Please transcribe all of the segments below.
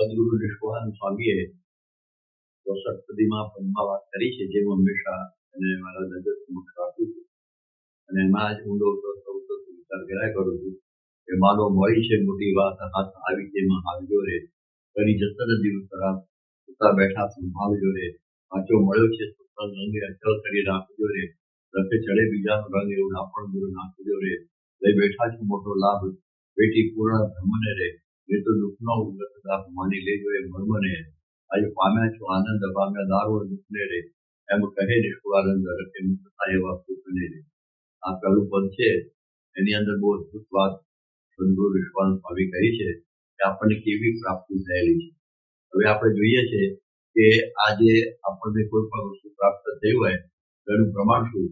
સદગુરુ નિષ્કુળાન સ્વામીએ ચોસઠ સુધીમાં પદમાં વાત કરી છે જે હંમેશા એને મારા નજર સમક્ષ રાખું છું. અને એમાં જ ઊંડો સૌ વિચાર કર્યા કરું છું કે માનો મળી છે મોટી વાત, હાથ આવી તેમાં આવજો રે કરી જતન દિવસ ખરાબ સુતા બેઠા સંભાળજો રે વાંચો મળ્યો છે સત્સંગ અંગે અચલ કરી રાખજો રે રથે ચડે બીજાનો રંગ એવું નાપણ દૂર નાખજો રે લઈ બેઠા છું મોટો લાભ. બેટી પૂર્ણ ધર્મને રે. એ તો દુઃખનો ઉગત લાભ માની લેજો, એ મર્મને આજે પામ્યા છો, આનંદ પામ્યા, દારૂ દુઃખને રે. એમ કહે નિષ્કુળાનંદ રથે મુક્ત થાય એવા સુખને રે આ પહેલું પદ છે, એની અંદર બહુ અદભુત વાત સદગુરુ વિશ્વાસ સ્વામી કહી છે કે આપણને કેવી પ્રાપ્તિ થયેલી છે. હવે આપણે જોઈએ છે કે આજે આપણને કોઈ પણ વસ્તુ પ્રાપ્ત થઈ હોય, તેનું પ્રમાણ શું?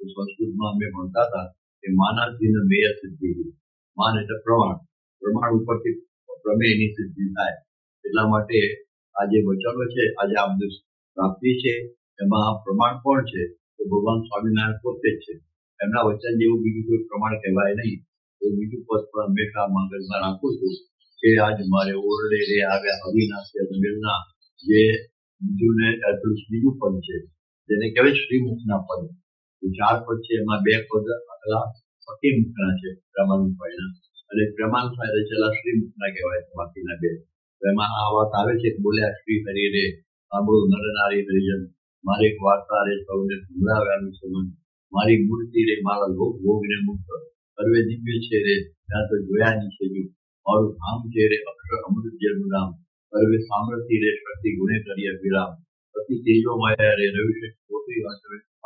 સંસ્કૃતમાં અમે ભણતા હતા કે માનાધીન મેય સિદ્ધિ. માન એટલે પ્રમાણ. પ્રમાણ ઉપરથી પ્રમેયની સિદ્ધિ થાય. એટલા માટે આ જે વચનો છે, આજે આ પ્રાપ્તિ છે, એમાં પ્રમાણ કોણ છે, તો ભગવાન સ્વામિનારાયણ પોતે જ છે. એમના વચન જેવું બીજું કોઈ પ્રમાણ કહેવાય નહીં. તો બીજું પદ પણ હંમેશા મગજમાં રાખું છું કે આજ મારે ઓરડે રે આવ્યા અવિનાશ્ય જમીનના જે બીજું બીજું પદ છે. જેને કહેવાય શ્રીમુખના પદ. ચાર પદ છે, એમાં બે પદ આગલા પતિ મુખના છે પ્રેમાનુભાઈના અને પ્રેમાનુભાઈ રચેલા શ્રીમુખના કહેવાય બાકીના બે. એમાં આ વાત આવે છે કે બોલ્યા શ્રી હરિ રે સાંભળો નરનારી હરિજન, મારી એક વાર્તા રે સૌને સંભળાવ્યાનું સંબંધ મારી મૂર્તિ રે મારા લોક ભોગને મુક્ત. સર્વે દિવ્ય છે રે, ત્યાં તો જોયાની છે જો મારું ધામ છે રે અક્ષર અમૃત જેનું નામ. સર્વે સામર્થ્ય રે શક્તિ ગુણે કરીએ વિરામ અતિ તેજો માયા રે રવિ મોટી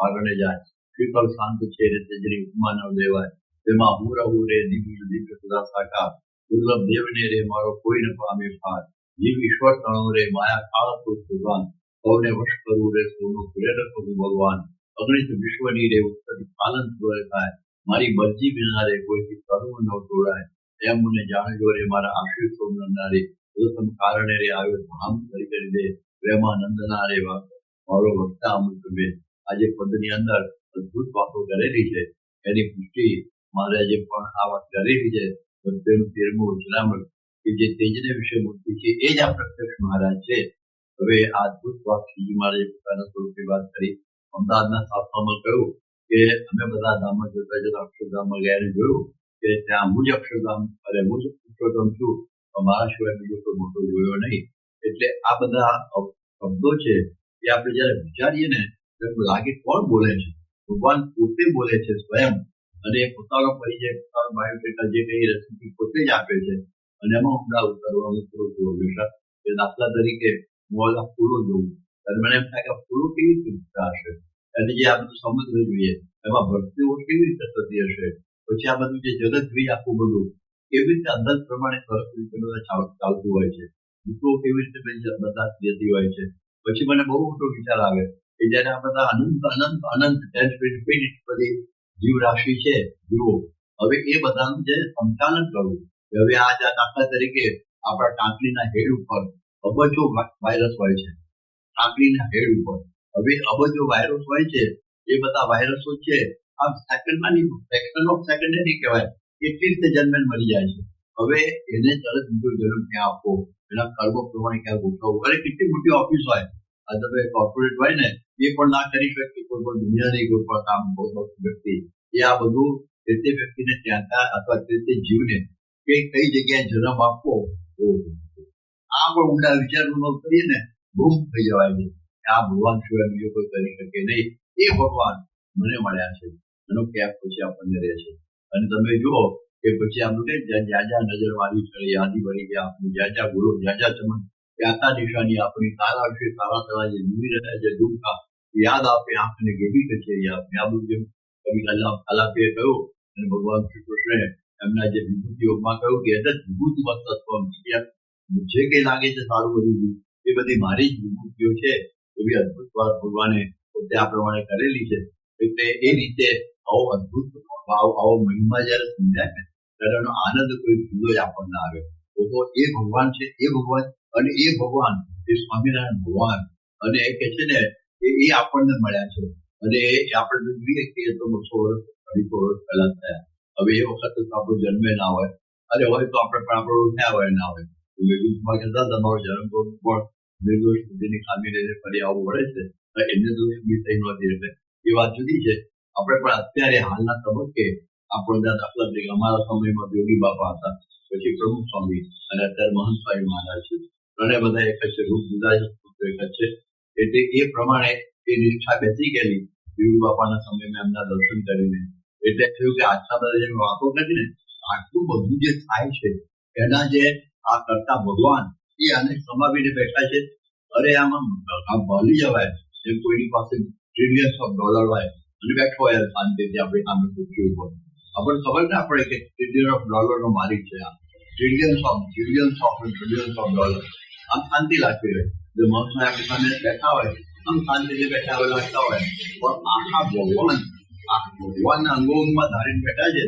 આગળ જાય. શીતળ શાંત છે રે તેજરી ઉપમા ન દેવાય. તેમાં હું રહું રે દિવ્ય દિવ્ય સદા સાકાર. દુર્લભ દેવને રે, મારો કોઈ ન પામે પાર જીવ ઈશ્વર તણો રે, માયા કાળ પુરુષ ભગવાન. સૌને વશ કરવું રે, સૌનું પ્રેરક પ્રભુ ભગવાન. અગણિત વિશ્વની રે, ઉત્તરી પાલન સ્વરે થાય. મારી મરજી વિના રે, કોઈથી કર્મ ન તોડાય એમ મને જાણજો રે, મારા આશ્રિત સોમનના રે. પ્રથમ કારણે રે, આવ્યો ધામ કરી કરી દે. પ્રેમાનંદના રે મારો વક્તા અમૃત આજે પદની અંદર અદભુત વાતો કરેલી છે. એની પુષ્ટિ મારે પણ આ વાત કરેલી છે. તેનું તેરમું ઉજરામણ કે જે તેજને વિશે મૂર્તિ છે, એ જ આ પ્રત્યક્ષ મહારાજ છે. હવે આ અદભુત શ્રીજી મહારાજે પોતાના સ્વરૂપે વાત કરી. અમદાવાદના સ્થાપનામાં કહ્યું કે અમે બધા ધામમાં જતા જતા અક્ષરધામમાં ગયા જોયું કે ત્યાં હું જ અક્ષરધામ અરે હું જ પુરુષોત્તમ છું. મારા સિવાય બીજો કોઈ મોટો જોયો નહીં. એટલે આ બધા શબ્દો છે એ આપણે જયારે વિચારીએ ને ત્યારે લાગે કોણ બોલે છે? ભગવાન પોતે બોલે છે સ્વયં. અને પોતાનો પરિચય પોતાનો બાયોડેટા જે કઈ રેસીપી પોતે જ આપે છે. અને એમાં ઊંડા ઉતારવાનું થોડું થોડું હંમેશા કે દાખલા તરીકે હું આ ફૂલો જોઉં ત્યારે મને એમ થાય કે ફૂલો કેવી રીતે હશે? અને જે આ બધું સમજવું જોઈએ, એમાં ભરતીઓ કેવી રીતે થતી હશે? પછી આ બધું જે જગત જોઈએ આખું બધું, કેવી રીતે અંદાજ પ્રમાણે સરસ રીતે બધા ચાલતું હોય છે? મિત્રો કેવી રીતે બધા જતી હોય છે? પછી મને બહુ મોટો વિચાર આવે કે જયારે આ બધા અનંત અનંત અનંત બધી જીવ રાશિ છે. જીવો હવે એ બધાનું જે સંચાલન કરવું. હવે આ દાખલા તરીકે આપણા ટાંકલીના હેડ ઉપર અબજો વાયરસ હોય છે. ટાંકલીના હેડ ઉપર. હવે અબજો વાયરસ હોય છે, એ બધા વાયરસો છે આ સેકન્ડમાં નહીં સેકન્ડ ઓફ સેકન્ડ નહીં કહેવાય કેટલી રીતે જન્મે મરી જાય છે. હવે એને તરત બીજો જન્મ ક્યાં આપવો? એના કર્મ પ્રમાણે ક્યાં ગોઠવવું? અરે કેટલી મોટી ઓફિસ હોય. આ કોર્પોરેટ હોય ને એ પણ ના કરી શકે કોઈ પણ દુનિયાની કોઈ પણ કામ વ્યક્તિ. એ આ બધું તે તે વ્યક્તિને ત્યાં ત્યાં અથવા તે તે જીવને કે કઈ જગ્યાએ જન્મ આપવો આ પણ ઊંડા વિચારનો કરીએ ને ગુમ થઈ જવાય છે. આ ભગવાન સિવાય બીજો કોઈ કરી શકે નહીં. એ ભગવાન મને મળ્યા છે. એનો કેપ પછી આપણને રહે છે. અને તમે જુઓ કે પછી આપણું કે જ્યાં જ્યાં નજર વાળી છે યાદી ભરી ગયા આપણું જ્યાં જ્યાં ગુરુ, જ્યાં જ્યાં ચમન ત્યાંતા નિશાની આપણી તારા વિશે તારા તારા જે જીવી રહ્યા છે ડૂબતા યાદ આપે આંખને ગેવી છે આપણે આ બધું કવિ આલાપીએ કહ્યું અને ભગવાન શ્રી કૃષ્ણે એમના જે વિભૂતિઓમાં કહ્યું કે એટલે વિભૂતિ તત્વ જે કઈ લાગે છે સારું બધું એ બધી મારી જ વિભૂતિઓ છે. એવી અદભુત વાત ભગવાને પોતે આ પ્રમાણે કરેલી છે. એટલે એ રીતે આવો અદભુત, આવો મહિમા જયારે સમજાય ને, ત્યારે એનો આનંદ કોઈ જુદો જ આપણને આવે. તો એ ભગવાન છે, એ ભગવાન અને એ ભગવાન, એ સ્વામિનારાયણ ભગવાન, અને એ કે છે ને, એ આપણને મળ્યા છે. અને આપણે જોઈએ કે તો બસો વર્ષ, અઢીસો વર્ષ પહેલા થયા. હવે એ વખત તો આપણો જન્મે ના હોય. અરે હોય તો આપણે પણ આપણો થયા હોય ના હોય. મેઘુમાં કહેતા તમારો જન્મ પણ નિર્દોષ બુદ્ધિની ખામી લઈને ફરી આવવું પડે છે. એમને તો બી થઈ નહોતી એટલે. એ વાત જુદી છે. આપણે પણ અત્યારે હાલના તબક્કે આપણને દાખલા તરીકે અમારા સમયમાં યોગી બાપા હતા. પછી પ્રમુખ સ્વામી અને અત્યારે મહંત સ્વામી મહારાજ છે. ત્રણે બધા એક છે, રૂપ જુદા એક છે. એટલે એ પ્રમાણે એ નિષ્ઠા બેસી ગયેલી. યોગી બાપાના સમયમાં એમના દર્શન કરીને. એટલે થયું કે આટલા બધા જે વાતો કરી ને આટલું બધું જે થાય છે, એના જે આ કરતા ભગવાન, એ આને સમાવીને બેઠા છે. અરે, આમાં ભલી જવાય એમ કોઈની પાસે ટ્રિલિયન્સ ઓફ ડોલર હોય, અને બેઠો હોય શાંતિથી આપણે સામે પૂછ્યું ઉપર. આપણને ખબર ના પડે કે ટ્રિલિયન ઓફ ડોલર નો માલિક છે આ. Trillions of trillions of trillions of dollar આમ શાંતિ લાગતી હોય જો આપણી સામે બેઠા હોય, આમ શાંતિથી બેઠા હોય, લાગતા હોય પણ આખા ભગવાન, આ ભગવાનના અંગોમાં ધારીને બેઠા છે.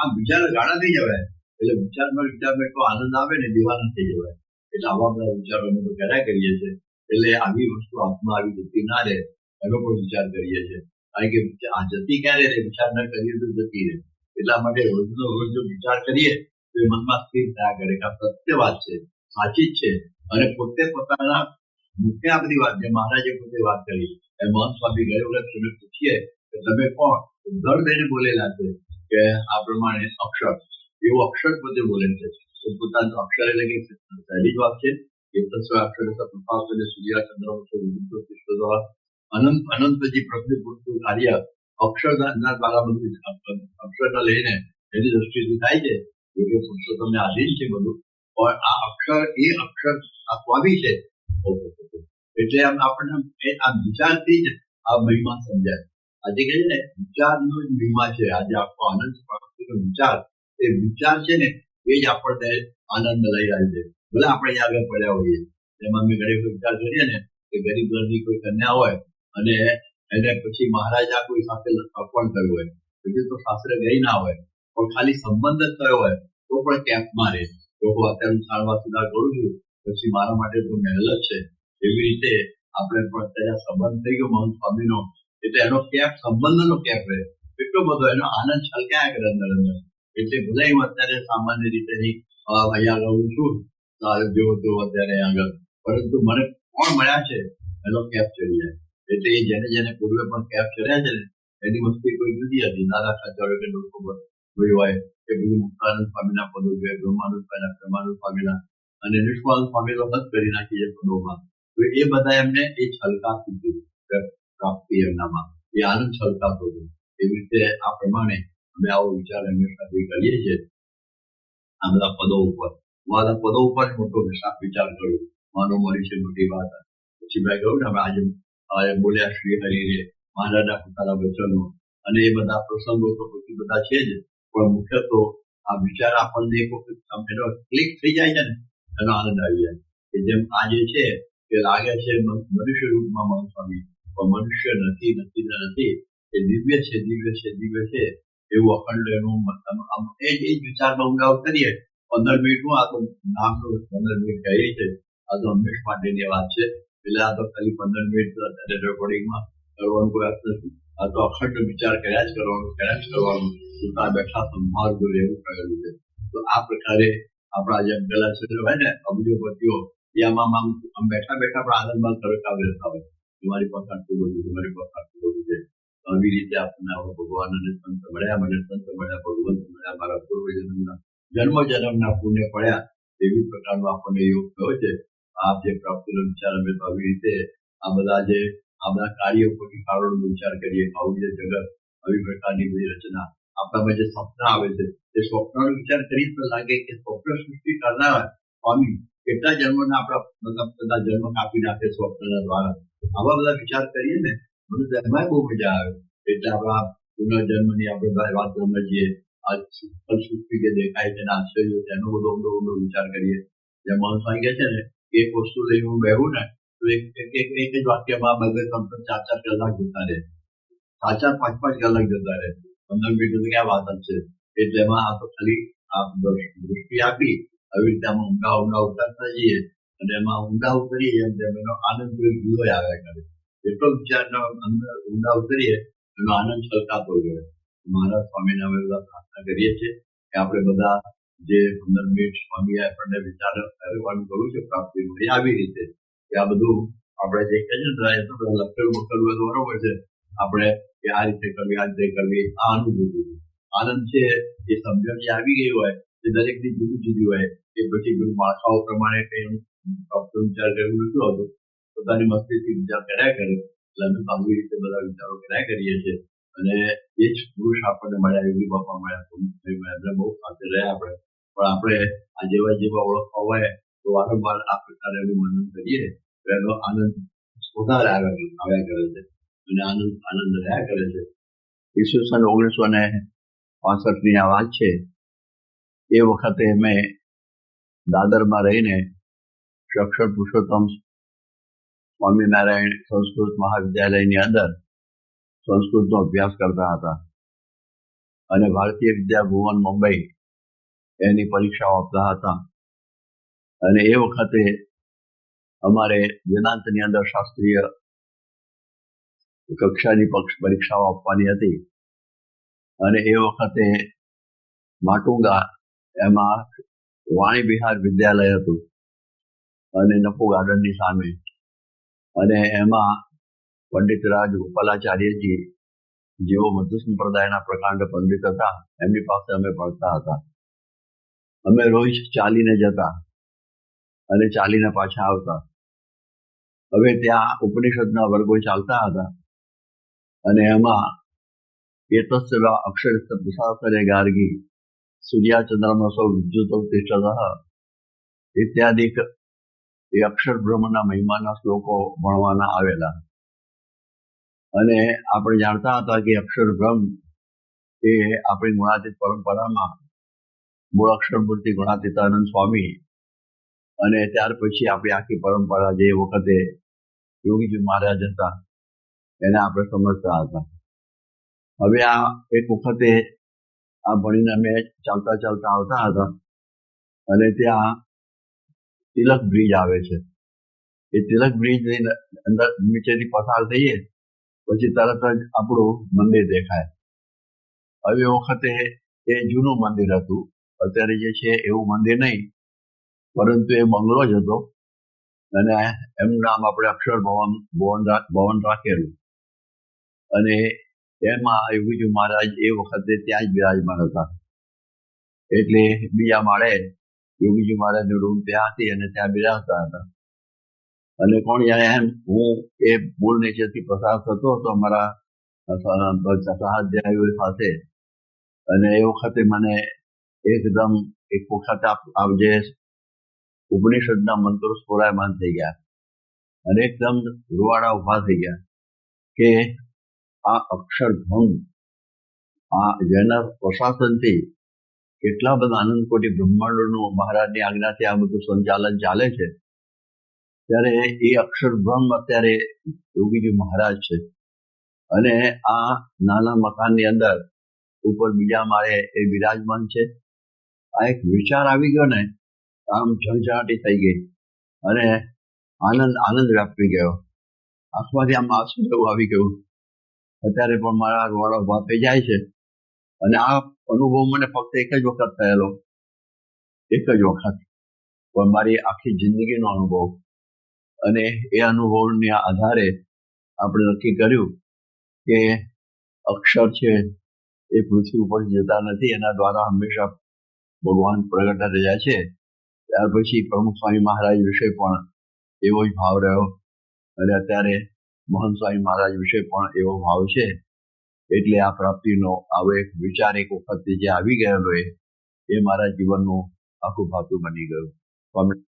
આમ વિચાર ગાળા થઈ જવાય. એટલે વિચારમાં વિચારમાં એટલો આનંદ આવે ને, દીવાના થઈ જવાય. એટલે આવા બધા વિચારો અમે કર્યા કરીએ છીએ. એટલે આવી વસ્તુ હાથમાં આવી જતી ના રહે. એનો પણ વિચાર કરીએ છીએ. કારણ કે આ જતી ક્યારે રહે? વિચાર ના કરીએ તો જતી રહે. એટલા માટે રોજનો રોજ જો વિચાર કરીએ, તો એ મનમાં સ્થિર થયા કરે. કે આ સત્ય વાત છે, સાચી જ છે. અને પોતે પોતાના મુખ્ય આ બધી વાત, જે મહારાજે પોતે વાત કરી, એ મહંત સ્વામી ગયે વખત પૂછીએ કે તમે કોણ? ઘર દઈને બોલેલા છે કે આ પ્રમાણે અક્ષર, એવું અક્ષર પોતે બોલે છે. પોતાનું અક્ષર એટલે કે પહેલી જ વાત છે એતસ્વ અક્ષર પ્રભાવ સૂર્ય ચંદ્ર અનંત અનંત જે પ્રકૃતિ પૂરતું કાર્ય અક્ષરના દ્વારા બધું અક્ષરતા લઈને એની દ્રષ્ટિથી થાય છે. એટલે પુરુષોત્તમને આધીન છે બધું. પણ આ અક્ષર, એ અક્ષર આ છે એટલે આમ આપણને આ વિચારથી જ આ મહિમા સમજાય. આજે કહે ને, વિચારનો જ મહિમા છે. આજે આખો આનંદ પ્રાપ્તિનો વિચાર. એ વિચાર છે ને, એ જ આપણને આનંદ લઈ આવી છે. ભલે આપણે આગળ પડ્યા હોઈએ. એમાં મેં ઘણી વિચાર કરીએ ને, કે ગરીબ ઘરની કોઈ કન્યા હોય અને એને પછી મહારાજા કોઈ સાથે અર્પણ કર્યું હોય. પછી તો શાસ્ત્ર ગઈ ના હોય, પણ ખાલી સંબંધ જ થયો હોય, તો પણ કેમ્પમાં રહે હું અત્યારે સારવાર સુધાર કરું છું, પછી મારા માટે તો મહેલ છે. એવી રીતે આપણે પણ અત્યારે સંબંધ થઈ ગયો મહંત સ્વામીનો. એટલે એનો કેપ સંબંધનો કેપ રહે. એટલો બધો એનો આનંદ છલકાયા કરે અંદર અંદર? એટલે ભલે હું અત્યારે સામાન્ય રીતે અહીંયા રહું છું. જેવો તેવો અત્યારે આગળ. પરંતુ મને કોણ મળ્યા છે, એનો કેપ ચડી જાય. એટલે જેને જેને પૂર્વે પણ કેપ ચડ્યા છે ને, એની મસ્તી કોઈ જુદી હતી. નાના ખાચારો કે લોકો હોય કે બીજું મુક્તાનંદ સ્વામીના પદો જોઈએ બ્રહ્માનંદ સ્વામીના બ્રહ્માનંદ સ્વામીના અને નિષ્ફળ તો બંધ કરી નાખી છે પદોમાં. તો એ બધા એમને એ છલકા હતું પ્રાપ્તિ એમનામાં. એ આનંદ છલકાતો હતો એવી રીતે આ પ્રમાણે અમે આવો વિચાર હંમેશા કરીએ છીએ. આ બધા પદો ઉપર. બધા પદો ઉપર મોટો વિચાર કરું. માનો મળી છે મોટી વાત. પછી ભાઈ કહ્યું ને આજે બોલ્યા શ્રી હરિરે મહારાજના પોતાના વચનો. અને એ બધા પ્રસંગો તો પછી બધા છે જ. પણ મુખ્ય તો આ વિચાર આપણને એક વખત એનો ક્લિક થઈ જાય છે ને, એનો આનંદ આવી જાય. કે જેમ આજે છે કે લાગે છે મનુષ્ય રૂપમાં મન સ્વામી પણ મનુષ્ય નથી નથી નથી. એ દિવ્ય છે દિવ્ય છે દિવ્ય છે, એવું અખંડ એનું એ જ વિચારમાં ઊંડાવ કરીએ, પંદર મિનિટનું આ તો નામનું પંદર મિનિટ કહી છે. આ તો હંમેશ માટેની વાત છે. એટલે આ તો ખાલી પંદર મિનિટ રેકોર્ડિંગમાં કરવાનું કોઈ અર્થ નથી. આ તો અખંડ વિચાર કર્યા જ કરવાનું, કર્યા જ કરવાનું. સુતા બેઠા સંભાળ જો એવું કહેલું છે. તો આ પ્રકારે આપણા જે પેલા છે હોય ને અબજોપતિઓ એ આમાં આમ બેઠા બેઠા આપણા આનંદમાં તરકાવ રહેતા હોય. તમારી પાસે આટલું બધું, તમારી પાસે આટલું બધું છે. આવી રીતે આપણને ભગવાન અને સંત મળ્યા મને, સંત મળ્યા, ભગવંત મળ્યા, મારા પૂર્વજન્મના જન્મ જન્મના પુણ્ય પડ્યા એવી પ્રકારનો આપણને યોગ થયો છે. આ જે પ્રાપ્તિનો વિચાર અમે તો આવી રીતે આ બધા જે આ બધા કાર્યો પરથી કારણોનો વિચાર કરીએ, આવું જે જગત, આવી પ્રકારની બધી રચના આપણામાં જે સ્વપ્ન આવે છે, એ સ્વપ્નનો વિચાર કરી તો લાગે કે સ્વપ્ન સૃષ્ટિ કરનાર સ્વામી કેટલા જન્મના આપણા બધા જન્મ કાપી નાખે સ્વપ્નના દ્વારા. આવા બધા વિચાર કરીએ ને, મને તેમાં બહુ મજા આવે. એટલે આપણા પુનર્જન્મની આપણે વાત સમજીએ આ સૃષ્ટિ જે દેખાય છે આશ્ચર્ય, તેનો બધો ઊંડો ઊંડો વિચાર કરીએ. જે માણસ કહે છે ને, એક વસ્તુ લઈને હું બેહું ને એક એક જ વાક્યમાં બે બે ચાર ચાર કલાક જતા રહે ચાર ચાર પાંચ પાંચ કલાક જતા રહે તમને બીજું ક્યાં વાત છે એટલે એમાં આ તો ખાલી આપ દૃષ્ટિ આપી આવી રીતે આમાં ઊંડા ઊંડા ઉતારતા જઈએ અને એમાં ઊંડા ઉતરીએ એમ તેમ એનો આનંદ કોઈ જુદો આવ્યા કરે એટલો વિચારનો અંદર ઊંડા ઉતરીએ એનો આનંદ છલકાતો ગયો મહારાજ સ્વામીને અમે બધા પ્રાર્થના કરીએ છીએ કે આપણે બધા જે પંદર મિનિટ સ્વામી આપણને વિચાર કરવાનું કહ્યું છે પ્રાપ્તિ આવી રીતે આ બધું આપણે જે તો એ તો લખેલું બખેલું બધું બરોબર છે. આપણે કે આ રીતે કરવી, આ રીતે કરવી આ અનુભૂતિ આનંદ છે એ સમજણ જે આવી ગઈ હોય, એ દરેકની જુદી જુદી હોય. એ પછી બધું માળખાઓ પ્રમાણે કઈ ડોક્ટર વિચાર કરવું નથી હોતું પોતાની મસ્તીથી વિચાર કર્યા કરે. એટલે અમે તો આવી રીતે બધા વિચારો કર્યા કરીએ છીએ. અને એ જ પુરુષ આપણને મળ્યા યોગી બાપા મળ્યા એમને બહુ સાથે રહ્યા આપણે. પણ આપણે આ જેવા જેવા ઓળખવા હોય, તો વારંવાર આ પ્રકારે એનું મનન કરીએ. એનો આનંદ આગળ આવ્યા કરે છે અને આનંદ આનંદ રહ્યા કરે છે ઈસવીસન ઓગણીસો ને પાસઠની આ વાત છે એ વખતે મેં દાદરમાં રહીને અક્ષર પુરુષોત્તમ સ્વામિનારાયણ સંસ્કૃત મહાવિદ્યાલયની અંદર સંસ્કૃતનો અભ્યાસ કરતા હતા અને ભારતીય વિદ્યા ભુવન મુંબઈ એની પરીક્ષાઓ આપતા હતા અને એ વખતે અમારે વેદાંતની અંદર શાસ્ત્રીય કક્ષાની પક્ષ પરીક્ષાઓ આપવાની હતી. અને એ વખતે માટુંગા એમાં વાણી વિહાર વિદ્યાલય હતું અને નપુ ગાર્ડનની સામે. અને એમાં પંડિત રાજ ગોપાલાચાર્યજી જેઓ મધુ સંપ્રદાયના પ્રકાંડ પંડિત હતા, એમની પાસે અમે ભણતા હતા. અમે રોજ ચાલીને જતા અને ચાલીને પાછા આવતા. હવે ત્યાં ઉપનિષદના વર્ગો ચાલતા હતા. અને એમાં એતસ્વ અક્ષર પ્રશાસને ગાર્ગી સૂર્યાચંદ્રનો સૌ વિદ્યુતો તિષ્ઠત ઇત્યાદિ એ અક્ષર બ્રહ્મના મહિમાના શ્લોકો ભણવાના આવેલા. અને આપણે જાણતા હતા કે અક્ષર બ્રહ્મ એ આપણી ગુણાતીત પરંપરામાં મૂળ અક્ષરમૂર્તિ ગુણાતીતાનંદ સ્વામી અને ત્યાર પછી આપણી આખી પરંપરા જે વખતે યોગીજી મહારાજ હતા, એને આપણે સમજતા હતા. હવે આ એક વખતે આ ભણીને અમે ચાલતા ચાલતા આવતા હતા અને ત્યાં તિલક બ્રિજ આવે છે. એ તિલક બ્રિજ અંદર નીચેથી પસાર થઈએ પછી તરત જ આપણું મંદિર દેખાય. હવે વખતે એ જૂનું મંદિર હતું. અત્યારે જે છે એવું મંદિર નહીં. પરંતુ એ બંગલો જ હતો. અને એમનું નામ આપણે અક્ષર ભવન ભવન રાખેલું. અને એમાં યોગીજી મહારાજ, એ વખતે ત્યાં જ બિરાજમાન હતા. એટલે બીજા માળે યોગીજી મહારાજનો રૂમ ત્યાં હતી અને ત્યાં બિરાજતા હતા. અને કોણ જાણે એમ, હું એ મૂળ નીચેથી પસાર થતો હતો અમારા સહાધ્યાયીઓ સાથે. અને એ વખતે મને એકદમ એક વખત આપ જે ઉપનિષદના મંત્રો સ્ફોરાયમાન થઈ ગયા અને એકદમ રૂવાડા ઊભા થઈ ગયા કે આ અક્ષર ભંગ, આ જેના પ્રશાસનથી કેટલા બધા આનંદ કોટી બ્રહ્માંડોનું મહારાજની આજ્ઞાથી આ બધું સંચાલન ચાલે છે, ત્યારે એ અક્ષર અત્યારે યોગીજી મહારાજ છે. અને આ નાના મકાનની અંદર ઉપર બીજા માળે એ બિરાજમાન છે. આ એક વિચાર આવી ગયો ને આમ ઝણઝણાટી થઈ ગઈ. અને આનંદ આનંદ વ્યાપી ગયો. આંખમાંથી આમ આંસુ જેવું આવી ગયું. અત્યારે પણ મારા રૂવાડો ઊભા થઈ જાય છે. અને આ અનુભવ મને ફક્ત એક જ વખત થયેલો. એક જ વખત. પણ મારી આખી જિંદગીનો અનુભવ. અને એ અનુભવના આધારે આપણે નક્કી કર્યું કે અક્ષર છે એ પૃથ્વી ઉપર જતા નથી. એના દ્વારા હંમેશા ભગવાન પ્રગટ જાય છે. ત્યાર પછી પ્રમુખ સ્વામી મહારાજ વિશે પણ એવો જ ભાવ રહ્યો. અને અત્યારે મોહન સ્વામી મહારાજ વિશે પણ એવો ભાવ છે. એટલે આ પ્રાપ્તિનો આવો એક વિચાર એક વખત જે આવી ગયેલો એ મારા જીવનનું આખું ભાતું બની ગયું. સ્વામી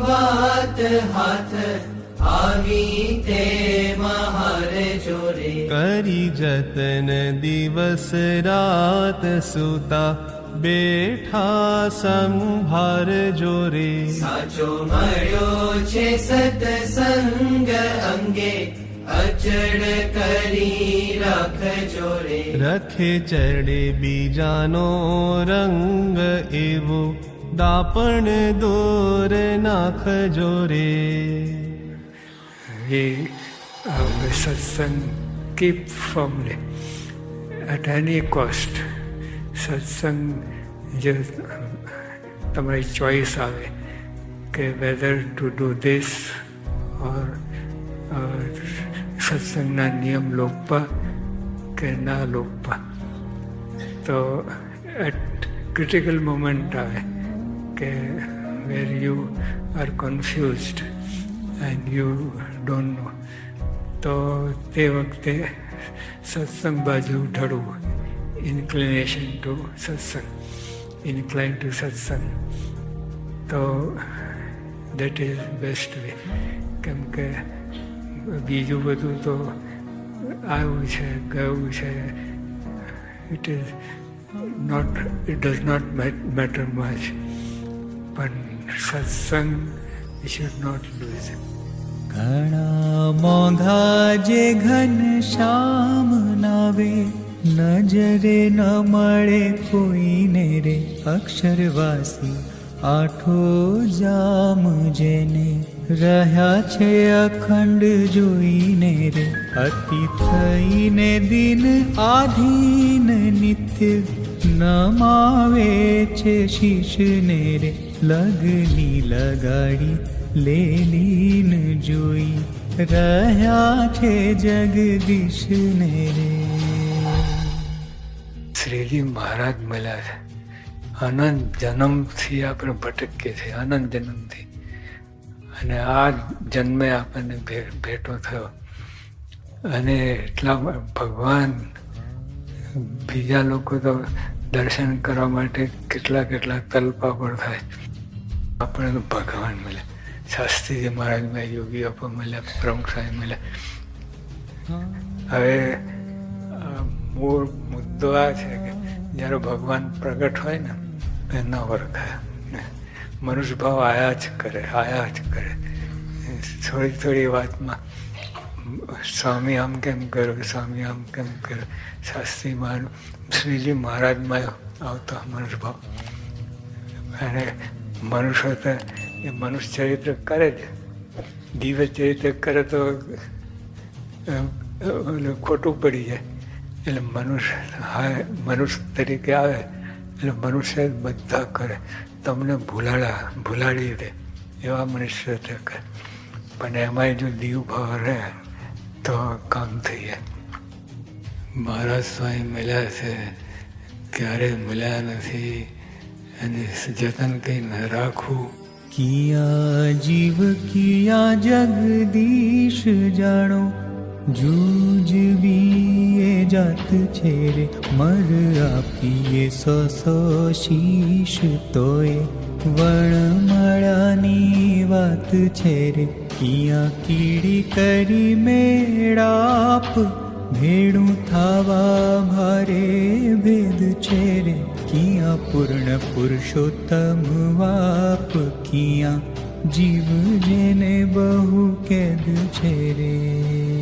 વાત હાથ આવી તે મહારે જોરે કરી જતન દિવસ રાત સુતા બેઠા સંભાર જોરે સાચો મળ્યો છે સતસંગ અંગે અચડ કરી રાખજો રે રખે ચડે બીજાનો રંગ એવો. દાપણ દોર નાખજો રે સત્સંગ કીપ keep રે એટ એની કોસ્ટ સત્સંગ જે તમારી ચોઈસ આવે કે whether to do this or સત્સંગના નિયમ લોકપા કે ના લોકપા. તો એટ ક્રિટિકલ મોમેન્ટ આવે. કે where you are confused and you don't know તો તે વખતે સત્સંગ બાજુ ઢળવું inclination to satsang. Incline to satsang. તો દેટ ઇઝ બેસ્ટ વે કેમ કે બીજું બધું તો આવ્યું છે, ગયું છે. It is not it does not matter much પણ સત્સંગ વી શુડ નોટ લૂઝ ઘણા મોંઘા જે ઘન શામ નાવે નજરે ન મળે કોઈને રે. અક્ષરવાસી આઠો જામ જેને રહ્યા છે અખંડ જોઈને રે. અતિ થઈને દિન આધીન નિત્ય નમાવે છે શીશને રે. લગની લગાડી લેલીન જોઈ રહ્યા છે જગદીશને રે શ્રીજી મહારાજ મળ્યા છે અનંત જન્મથી આપણે ભટકીએ છીએ અનંત જન્મથી અને આ જન્મે આપણને ભેટો થયો. અને એટલા ભગવાન, બીજા લોકો તો દર્શન કરવા માટે કેટલા કેટલા તલપા પણ થાય. આપણે તો ભગવાન મળ્યા. શાસ્ત્રીજી મહારાજ મળ્યા યોગી આપા મળ્યા, પ્રમુખ સાહેબ મળ્યા. હવે મૂળ મુદ્દો આ છે કે જ્યારે ભગવાન પ્રગટ હોય ને એ ન મનુષ્ય ભાવ આયા જ કરે, આયા જ કરે. થોડી થોડી વાતમાં, સ્વામી આમ કેમ કરો સ્વામી આમ કેમ કરો? શાસ્ત્રી મહારાજ શ્રીજી મહારાજમાં આવતો મનુષ્ય ભાવ. અને મનુષ્ય એ મનુષ્ય ચરિત્ર કરે જ. દિવ્ય ચરિત્ર કરે તો ખોટું પડી જાય. એટલે મનુષ્ય હા મનુષ્ય તરીકે આવે, એટલે મનુષ્ય બધા કરે. તમને ભૂલાડા, ભૂલાડી દે એવા મનુષ્ય કરે. પણ એમાંય જો દીવ ભાવ રહે, તો કામ થઈ જાય. મહારાજ સ્વામી મળ્યા છે. ક્યારે મળ્યા નથી અને જતન કંઈ ન રાખવું કિયા જીવ, કિયા જગદીશ જાણો. જૂજવી એ જાત છે રે મર આપીએ સો સો શીશ તોય વણમળાની વાત છે રે કિયા કીડી કરી મેળાપ ભેડું થવા ભારે ભેદ છે રે. કિયા પૂર્ણ પુરુષોત્તમ, વાપ કિયા. જીવ જેને બહુ કેદ છે રે.